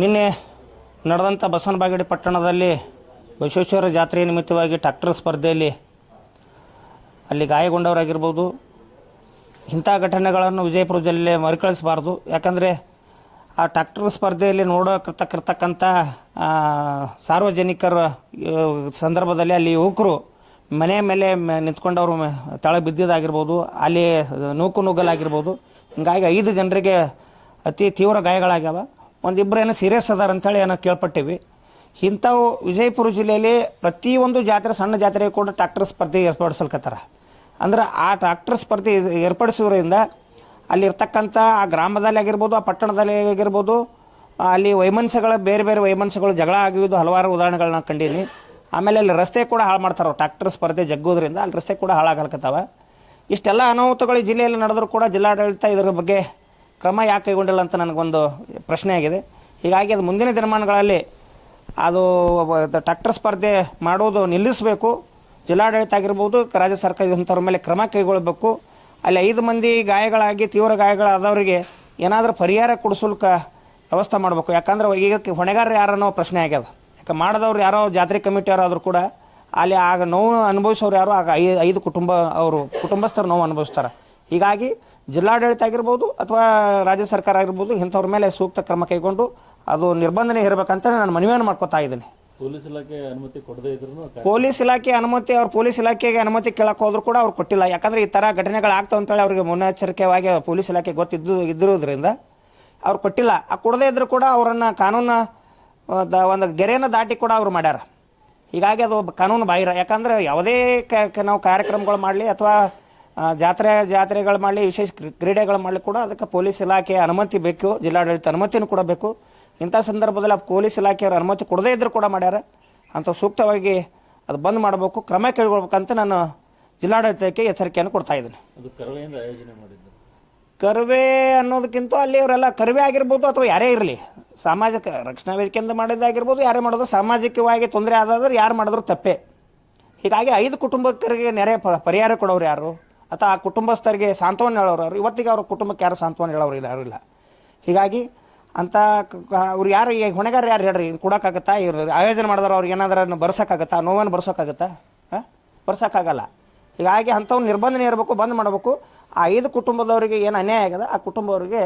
ನಿನ್ನೆ ನಡೆದಂಥ ಬಸವನಬಾಗೇಡಿ ಪಟ್ಟಣದಲ್ಲಿ ಬಸವೇಶ್ವರ ಜಾತ್ರೆ ನಿಮಿತ್ತವಾಗಿ ಟ್ರ್ಯಾಕ್ಟರ್ ಸ್ಪರ್ಧೆಯಲ್ಲಿ ಅಲ್ಲಿ ಗಾಯಗೊಂಡವರಾಗಿರ್ಬೋದು. ಇಂಥ ಘಟನೆಗಳನ್ನು ವಿಜಯಪುರ ಜಿಲ್ಲೆ ಮರುಕಳಿಸಬಾರ್ದು. ಯಾಕಂದರೆ ಆ ಟ್ರ್ಯಾಕ್ಟರ್ ಸ್ಪರ್ಧೆಯಲ್ಲಿ ನೋಡೋಕರ್ತಕ್ಕಂಥ ಸಾರ್ವಜನಿಕರ ಸಂದರ್ಭದಲ್ಲಿ ಅಲ್ಲಿ ಯುವಕರು ಮನೆ ಮೇಲೆ ನಿಂತ್ಕೊಂಡವರು ತಳ ಬಿದ್ದಿದ್ದಾಗಿರ್ಬೋದು, ಅಲ್ಲಿ ನೂಕು ನುಗ್ಗಲಾಗಿರ್ಬೋದು. ಹಿಂಗಾಗಿ ಐದು ಜನರಿಗೆ ಅತಿ ತೀವ್ರ ಗಾಯಗಳಾಗ್ಯಾವ. ಒಂದಿಬ್ಬರು ಏನೋ ಸೀರಿಯಸ್ ಅದಾರ ಅಂತೇಳಿ ಏನೋ ಕೇಳ್ಪಟ್ಟಿವಿ. ಇಂಥವು ವಿಜಯಪುರ ಜಿಲ್ಲೆಯಲ್ಲಿ ಪ್ರತಿಯೊಂದು ಜಾತ್ರೆ ಸಣ್ಣ ಜಾತ್ರೆಗೆ ಕೂಡ ಟ್ರ್ಯಾಕ್ಟರ್ ಸ್ಪರ್ಧೆ ಏರ್ಪಡಿಸಲ್ಕತ್ತಾರ. ಅಂದ್ರೆ ಆ ಟ್ರ್ಯಾಕ್ಟರ್ ಸ್ಪರ್ಧೆ ಏರ್ಪಡಿಸೋದ್ರಿಂದ ಅಲ್ಲಿರ್ತಕ್ಕಂಥ ಆ ಗ್ರಾಮದಲ್ಲಿ ಆಗಿರ್ಬೋದು, ಆ ಪಟ್ಟಣದಲ್ಲಿ ಆಗಿರ್ಬೋದು ಅಲ್ಲಿ ವೈಮನಸ್ಯಗಳ, ಬೇರೆ ಬೇರೆ ವೈಮನಸ್ಯಗಳು ಜಗಳ ಆಗಿದ್ದು ಹಲವಾರು ಉದಾಹರಣೆಗಳನ್ನ ಕಂಡೀನಿ. ಆಮೇಲೆ ಅಲ್ಲಿ ರಸ್ತೆ ಕೂಡ ಹಾಳು ಮಾಡ್ತಾರೆ ಟ್ರ್ಯಾಕ್ಟರ್ ಸ್ಪರ್ಧೆ ಜಗ್ಗೋದ್ರಿಂದ ಅಲ್ಲಿ ರಸ್ತೆ ಕೂಡ ಹಾಳಾಗಲ್ಕತ್ತಾವ. ಇಷ್ಟೆಲ್ಲ ಅನಾಹುತಗಳು ಜಿಲ್ಲೆಯಲ್ಲಿ ನಡೆದರೂ ಕೂಡ ಜಿಲ್ಲಾಡಳಿತ ಇದರ ಬಗ್ಗೆ ಕ್ರಮ ಯಾಕೆ ಕೈಗೊಂಡಿಲ್ಲ ಅಂತ ನನಗೊಂದು ಪ್ರಶ್ನೆ ಆಗಿದೆ. ಹೀಗಾಗಿ ಅದು ಮುಂದಿನ ದಿನಮಾನಗಳಲ್ಲಿ ಅದು ಟ್ರ್ಯಾಕ್ಟರ್ ಸ್ಪರ್ಧೆ ಮಾಡೋದು ನಿಲ್ಲಿಸಬೇಕು. ಜಿಲ್ಲಾಡಳಿತ ಆಗಿರ್ಬೋದು, ರಾಜ್ಯ ಸರ್ಕಾರ ಇಂಥವ್ರ ಮೇಲೆ ಕ್ರಮ ಕೈಗೊಳ್ಳಬೇಕು ಅಲ್ಲಿ ಐದು ಮಂದಿ ಗಾಯಗಳಾಗಿ, ತೀವ್ರ ಗಾಯಗಳಾದವರಿಗೆ ಏನಾದರೂ ಪರಿಹಾರ ಕೊಡಿಸಲ್ಕ ವ್ಯವಸ್ಥೆ ಮಾಡಬೇಕು. ಯಾಕಂದ್ರೆ ಈಗ ಹೊಣೆಗಾರರು ಯಾರನ್ನೋ ಪ್ರಶ್ನೆ ಆಗ್ಯದ. ಯಾಕೆ ಮಾಡಿದವ್ರು ಯಾರೋ, ಜಾತ್ರೆ ಕಮಿಟಿ ಯಾರಾದರೂ ಕೂಡ ಅಲ್ಲಿ ಆಗ ನೋವು ಅನುಭವಿಸೋರು ಯಾರು ಆಗ ಐದು ಕುಟುಂಬ, ಅವರು ಕುಟುಂಬಸ್ಥರು ನೋವು ಅನುಭವಿಸ್ತಾರೆ. ಹೀಗಾಗಿ ಜಿಲ್ಲಾಡಳಿತ ಆಗಿರ್ಬೋದು ಅಥವಾ ರಾಜ್ಯ ಸರ್ಕಾರ ಆಗಿರ್ಬೋದು ಇಂಥವ್ರ ಮೇಲೆ ಸೂಕ್ತ ಕ್ರಮ ಕೈಗೊಂಡು ಅದು ನಿರ್ಬಂಧನೆ ಇರಬೇಕಂತ ನಾನು ಮನವಿಯನ್ನು ಮಾಡ್ಕೊತಾ ಇದ್ದೀನಿ. ಪೊಲೀಸ್ ಇಲಾಖೆ ಅನುಮತಿ ಕೊಡದೇ ಇದ್ರು ಪೊಲೀಸ್ ಇಲಾಖೆ ಅನುಮತಿ ಅವ್ರು ಪೊಲೀಸ್ ಇಲಾಖೆಗೆ ಅನುಮತಿ ಕೇಳಕ್ಕೆ ಹೋದ್ರು ಕೂಡ ಅವ್ರು ಕೊಟ್ಟಿಲ್ಲ. ಯಾಕಂದ್ರೆ ಈ ತರ ಘಟನೆಗಳು ಆಗ್ತಾವ ಅಂತೇಳಿ ಅವ್ರಿಗೆ ಮುನ್ನೆಚ್ಚರಿಕೆವಾಗಿ ಪೊಲೀಸ್ ಇಲಾಖೆ ಗೊತ್ತಿದ್ದು ಇದ್ದಿರೋದ್ರಿಂದ ಅವ್ರು ಕೊಟ್ಟಿಲ್ಲ. ಆ ಕೊಡದೇ ಇದ್ರು ಕೂಡ ಅವರನ್ನು ಕಾನೂನು ಒಂದು ಗೆರೆಯನ್ನು ದಾಟಿ ಕೂಡ ಅವ್ರು ಮಾಡ್ಯಾರ. ಹೀಗಾಗಿ ಅದು ಕಾನೂನು ಬಾಹಿರ. ಯಾಕಂದ್ರೆ ಯಾವುದೇ ಕ ನಾವು ಕಾರ್ಯಕ್ರಮಗಳು ಮಾಡಲಿ ಅಥವಾ ಜಾತ್ರೆ ಜಾತ್ರೆಗಳು ಮಾಡಲಿ ವಿಶೇಷ ಕ್ರೀ- ಕ್ರೀಡೆಗಳು ಮಾಡಲಿ ಕೂಡ ಅದಕ್ಕೆ ಪೊಲೀಸ್ ಇಲಾಖೆ ಅನುಮತಿ ಬೇಕು ಜಿಲ್ಲಾಡಳಿತ ಅನುಮತಿನೂ ಕೂಡ ಬೇಕು. ಇಂಥ ಸಂದರ್ಭದಲ್ಲಿ ಆ ಪೊಲೀಸ್ ಇಲಾಖೆಯವರು ಅನುಮತಿ ಕೊಡದೇ ಇದ್ದರೂ ಕೂಡ ಮಾಡ್ಯಾರ. ಅಂತ ಸೂಕ್ತವಾಗಿ ಅದು ಬಂದ್ ಮಾಡಬೇಕು ಕ್ರಮ ಕೈಗೊಳ್ಬೇಕಂತ ನಾನು ಜಿಲ್ಲಾಡಳಿತಕ್ಕೆ ಎಚ್ಚರಿಕೆಯನ್ನು ಕೊಡ್ತಾ ಇದ್ದೀನಿ. ಕರುವೆ ಅನ್ನೋದಕ್ಕಿಂತ ಅಲ್ಲಿ ಅವರೆಲ್ಲ ಕರುವೆ ಆಗಿರ್ಬೋದು ಅಥವಾ ಯಾರೇ ಇರಲಿ. ಸಾಮಾಜಿಕ ರಕ್ಷಣಾ ವೇದಿಕೆಯಿಂದ ಮಾಡಿದ್ದಾಗಿರ್ಬೋದು ಯಾರೇ ಮಾಡೋದು ಸಾಮಾಜಿಕವಾಗಿ ತೊಂದರೆ ಆದಾದ್ರೆ ಯಾರು ಮಾಡಿದ್ರು ತಪ್ಪೇ. ಹೀಗಾಗಿ ಐದು ಕುಟುಂಬಕ್ಕರಿಗೆ ನೆರೆ ಪರಿಹಾರ ಕೊಡೋರು ಯಾರು? ಅಥವಾ ಆ ಕುಟುಂಬಸ್ಥರಿಗೆ ಸಾಂತ್ವನ ಹೇಳೋರು ಇವತ್ತಿಗೆ ಅವ್ರ ಕುಟುಂಬಕ್ಕೆ ಯಾರು ಸಾಂತ್ವನ ಹೇಳೋರು ಯಾರು ಇಲ್ಲ. ಹೀಗಾಗಿ ಅಂತ ಅವ್ರು ಯಾರು ಈಗ ಹೊಣೆಗಾರ ಯಾರು ಹೇಳ್ರಿ? ಕೊಡೋಕ್ಕಾಗತ್ತಾ? ಇವ್ರು ಆಯೋಜನೆ ಮಾಡಿದ್ರೆ ಅವ್ರಿಗೆ ಏನಾದ್ರೂ ಬರ್ಸೋಕ್ಕಾಗತ್ತಾ? ನೋವನ್ನು ಬರ್ಸೋಕ್ಕಾಗತ್ತಾ? ಹಾಂ? ಬರ್ಸೋಕ್ಕಾಗಲ್ಲ. ಹೀಗಾಗಿ ಅಂಥವ್ನು ನಿರ್ಬಂಧನೆ ಇರಬೇಕು, ಬಂದ್ ಮಾಡಬೇಕು. ಆ ಐದು ಕುಟುಂಬದವರಿಗೆ ಏನು ಅನ್ಯಾಯ ಆಗದ ಆ ಕುಟುಂಬವರಿಗೆ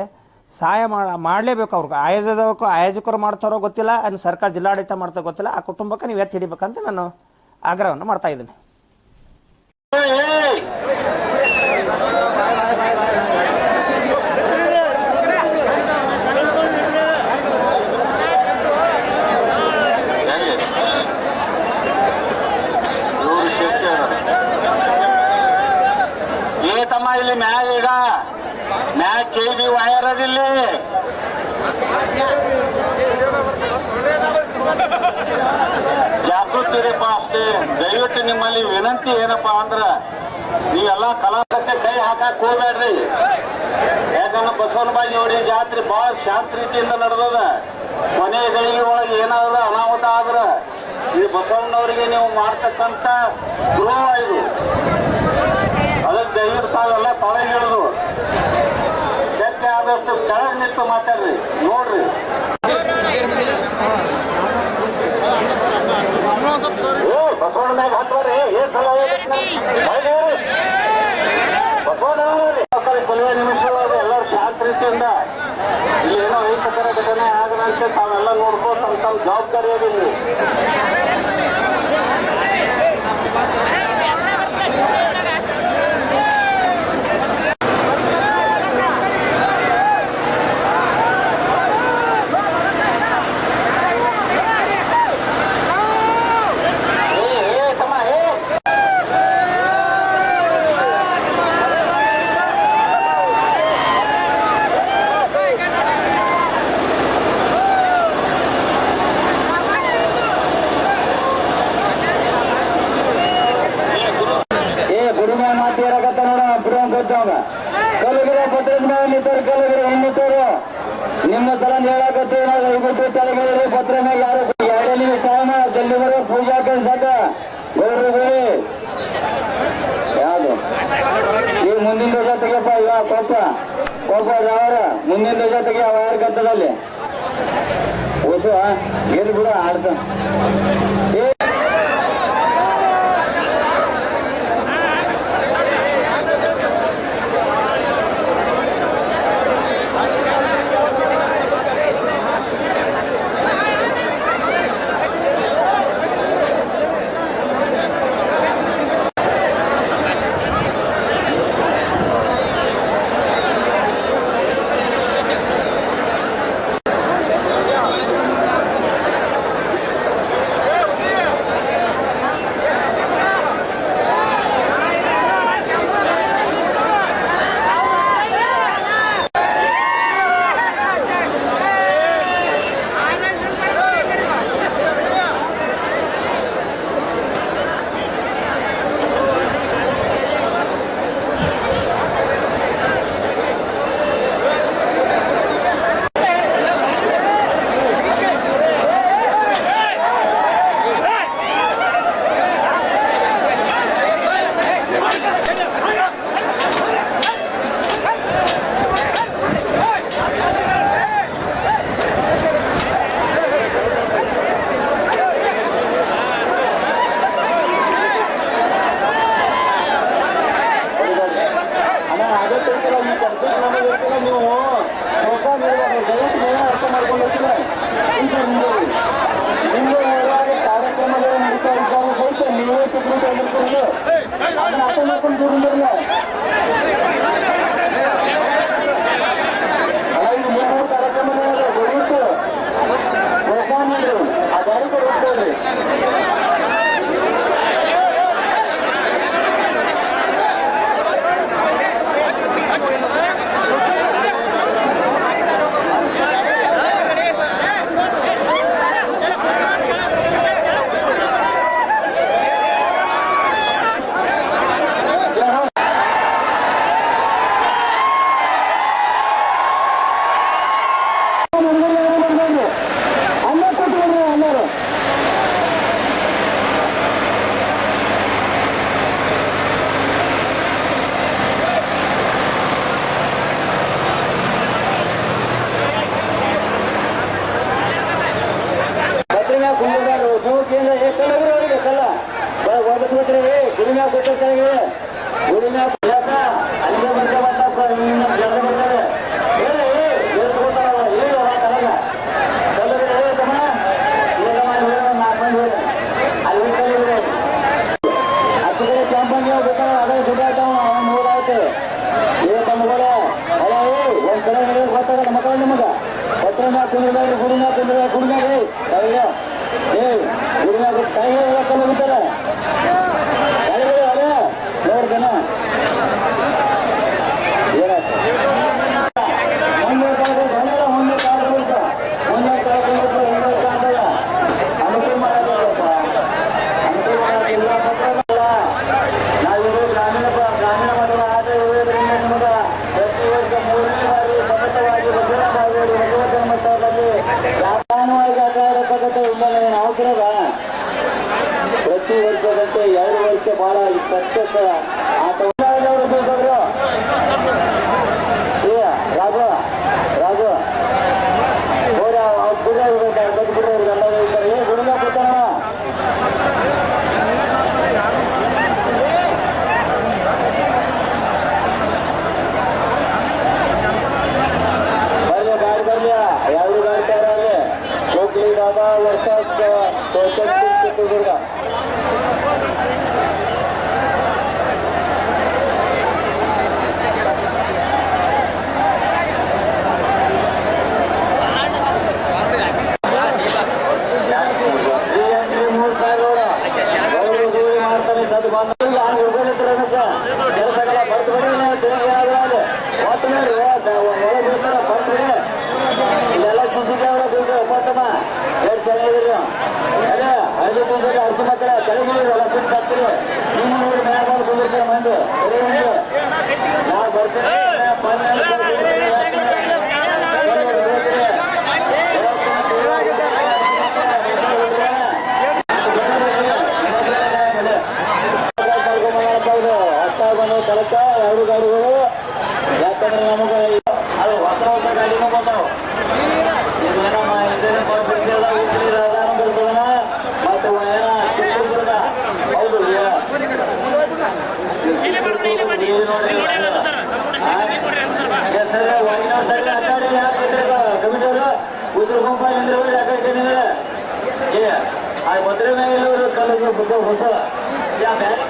ಸಹಾಯ ಮಾಡ ಮಾಡಲೇಬೇಕು ಅವ್ರಿಗೆ ಆಯೋಜದಕ್ಕೂ ಆಯೋಜಕರು ಮಾಡ್ತಾರೋ ಗೊತ್ತಿಲ್ಲ ಅನ್ನು ಸರ್ಕಾರ ಜಿಲ್ಲಾಡಳಿತ ಮಾಡ್ತಾರೋ ಗೊತ್ತಿಲ್ಲ. ಆ ಕುಟುಂಬಕ್ಕೆ ನೀವು ಎತ್ತಿ ಹಿಡಿಬೇಕಂತ ನಾನು ಆಗ್ರಹವನ್ನು ಮಾಡ್ತಾ ಇದ್ದೀನಿ ಇವ್ರು ಶಿಷ್ಯ ಏ ತಮ್ಮ ಇಲ್ಲಿ ಮ್ಯಾಗ ಈಗ ಮ್ಯಾಗ ಕೆ ಬಿ ಅದಿಲ್ಲಿ ಜಾಗೃತಿರಪ್ಪ ಅಷ್ಟೇ. ದಯವಿಟ್ಟು ನಿಮ್ಮಲ್ಲಿ ವಿನಂತಿ ಏನಪ್ಪಾ ಅಂದ್ರ, ನೀವೆಲ್ಲ ಕಲಾಸಕ್ಕೆ ಕೈ ಹಾಕಕ್ ಹೋಗ್ಬೇಡ್ರಿ. ಯಾಕಂದ್ರೆ ಬಸವನಬಾಯಿ ನೋಡಿ ಜಾತ್ರೆ ಬಹಳ ಶಾಂತ ರೀತಿಯಿಂದ ನಡೆದದ. ಮನೆ ಗಳಿಗೆ ಒಳಗೆ ಏನಾದ ಅನಾಹುತ ಆದ್ರ, ಈ ಬಸವಣ್ಣವರಿಗೆ ನೀವು ಮಾಡ್ತಕ್ಕಂತ ದ್ರೋಹ ಇದು. ಅದಕ್ಕೆ ದಯವಿಟ್ಟು ತಾವೆಲ್ಲ ತೊಳಗೆ ಹಿಡಿದು ಆದಷ್ಟು ಕೆಳಗೆ ನಿಂತು ಮಾತಾಡ್ರಿ. ನೋಡ್ರಿ. ಗುರುಗಳ ಮಾತು ಹೇಳಕತ್ತ ನೋಡ ಪುರಾಣ ಕೊಟ್ಟವಾಗ ಕಲಗಿರ ಪತ್ರದ ಮೇಲೆ ನಿಂತರು ಕಲಗಿರ ಹೆಣ್ಣಿಟ್ಟರು ನಿಮ್ಮ ಸಲ ಹೇಳಕತ್ತೀವಿ ನಾವು ತಲೆಗಳಿರಿ ಪತ್ರ ಮೇಲೆ ಯಾರು ಯಾರೇ ನೀವು ಸಾಮ ಜಲ್ಲಿ ಬರೋ ಪೂಜಾ ಕನ್ಸಾಕ ಗೌರವ ಗೌರಿ ಯಾವುದು? ಈಗ ಮುಂದಿನ ಧ್ವಜ ತೆಗಿಯಪ್ಪ ಇವ ಕೊಪ್ಪ ಕೊಪ್ಪ ಯಾವಾರ ಮುಂದಿನ ಧ್ವಜ ತೆಗಿ ಅವ ಯಾರ ಕತ್ತದಲ್ಲಿ? ಓಸು ಏನು ಬಿಡು ಆಡ್ತ ಕಡೆ ಗೊತ್ತಾಗ ನಮ್ಮ ಕಡೆ ನಿಮಗ. ಹೊಟ್ಟೆನ ಕುಂದ್ರದಾಗ ಗುಡಿನ ಕುಂದ್ರದಾಗ ಗುಡಿನಾಗ ಏ ಗುಡಿನಾಗ ಕೈ ಕಲ್ಲು Moore. ಹಾಕ್ತಿಲ್ಲ ನಿಮ್ಮ ತಲಕ ಗಾಡಿಗಳು ಯಾಕಂದ್ರೆ ನಮಗೆ ಅದು ಹೊಸ ಹೊಸ ಗಾಡಿನೂ ಬಂದಾವ 不错不错，亚楠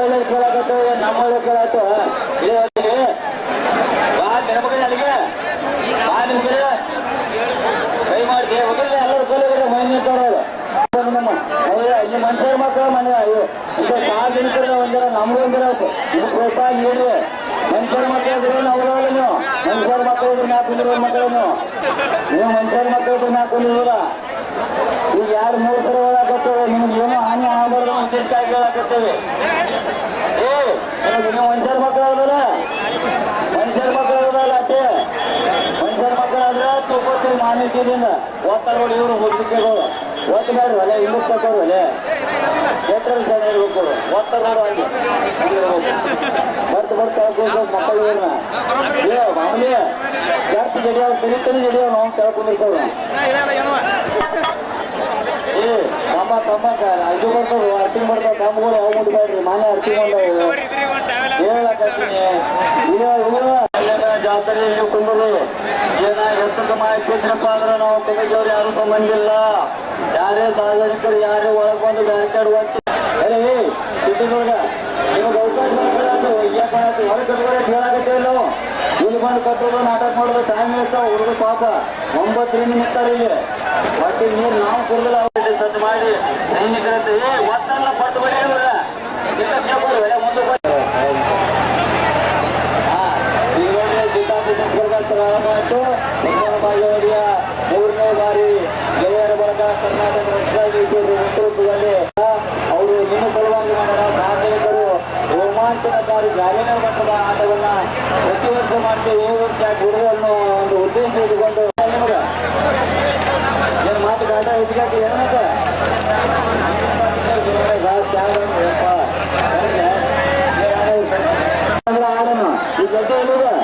ಒಳ್ಳೆ ಕೇಳಾಕತ್ತೇವೆ ನಮ್ಮ ಕೇಳಾಕ ಬಾ ನೆನಪಕ್ಕೆ ಅಲ್ಲಿಗೆ. ಬಾ ನಿಮ್ಗೆ ಕೈ ಮಾಡಿ ಹೋಗಿಲ್ಲ ಎಲ್ಲರೂ ಕಲಿದ್ರೆ ಮೈ ನಿಂತವ್ರು ನಮ್ಮ ಮಕ್ಕಳು ಮನೆ ಅಯ್ಯೋ ಇದು ಪ್ರೋತ್ಸಾಹ ನೀಡಿ ಮನುಷ್ಯರ ಮಕ್ಕಳು ನಾವು ಮನುಷ್ಯರ ಮಕ್ಕಳು ಇದ್ರೆ ನಾಲ್ಕು ಕುಂದಿರೋ ಮಕ್ಕಳು ನೀವು. ಈಗ ಯಾರು ಮೂರು ಸಲ ಹೇಳಕತ್ತೇವೆ ನಿಮ್ಗೆ ಏನೋ ಹಾನಿ ಆಗಬಾರ್ದು ಅಂತ ಹೇಳಕತ್ತೇವೆ ಮನುಷ್ಯರ ಮಕ್ಕಳು ಅದಲ್ಲ ಮನುಷ್ಯರ ಮಕ್ಕಳು ಅದಲ್ಲ ಅಷ್ಟೇ. ಮನುಷ್ಯರ ಮಕ್ಕಳು ಆದ್ರೆ ತಿಳ್ಕೊತೀವಿ ಮಾಹಿತಿದಿಂದ ಓದ್ತಾರೆ ನೋಡಿ ಇವರು ಮುದ್ರಿಕೆಗಳು ಓದ್ಬೇಡ್ರಿ ಒಲೆ ಇಂಗ್ಲಿಷ್ ತಗೋರು ಒಲೆ. ಥಿಯೇಟರ್ ಜನ ಇರ್ಬೇಕು ಓದ್ತಾರೆ ನೋಡು ಹಂಗೆ ಬರ್ತು ಬರ್ತಾ ಮಕ್ಕಳು ಏ, ಮಾಮೂಲಿ ಜಾಸ್ತಿ ಜಡಿಯವ್ ನಾವು ಕೇಳ್ಕೊಂಡಿರ್ತೇವೆ ತಮ್ಮ ತಮ್ಮ ಇದು ಬರ್ತಾವ ಅರ್ತಿಂಗ್ ಬರ್ತಾವ ತಮ್ಮಗಳು ಯಾವ ಮುಟ್ಬೇಡ್ರಿ ಮನೆ ಬಂದವು ಹೇಳಕತ್ತೀನಿ ಜಾತ್ರೆ ಕುಂದ್ರಿ ಏನ ಎತ್ತದ ಮಾಹಿತಿದ್ರಪ್ಪ ಅಂದ್ರೆ ನಾವು ಕಮಿಟಿಯವ್ರು ಯಾರು ಬಂದಿಲ್ಲ ಯಾರೇ ಸಾರ್ವಜನಿಕರು ಯಾರೇ ಒಳಗೆ ಬಂದು ಬ್ಯಾರಿಕೇಡ್ ಒತ್ತಿ ಅರೇ ಸಿದ್ದಗೌಡ ನಿಮಗೆ ಅವಕಾಶ ಹೊರಗೆ ಕಟ್ಕೊಳ್ಳಿ ಹೇಳಾಗತ್ತೆ ಇಲ್ಲ ನಾವು. ಇಲ್ಲಿ ಬಂದು ಕಟ್ಟೋದು ನಾಟಕ ಮಾಡೋದು ಟೈಮ್ ವೇಸ್ಟ್ ಹುಡುಗ ಪಾಪ ಒಂಬತ್ತರಿಂದ ನಿಂತಾರೆ ಇಲ್ಲಿ. ಒಟ್ಟು ನೀರು ನಾವು ಕುಡಿದಿಲ್ಲ ಅವ್ರಿಗೆ ಸ್ವಚ್ಛ ಮಾಡಿ ಸೈನಿಕರಂತೆ ಒತ್ತಲ್ಲ ಪಟ್ಟು ಬಳಿ ಅವ್ರ ಮುಂದೆ ಬಂದು ಈಗಾಗಲೇ ಜಿಲ್ಲಾ ಪ್ರಾರಂಭ ಆಯಿತು. ಮಾಡ್ತೇವೆ ಈ ಬಿಡುವ ಅನ್ನೋ ಒಂದು ಉದ್ದೇಶ ಇಟ್ಕೊಂಡು ಏನು ಮಾತು ಗಾಟ ಹೆಚ್ಚಿಗೆ ಏನಂತ ಆಡೋಣ. ಈ ಗದ್ದೆ ಬರೋರೆ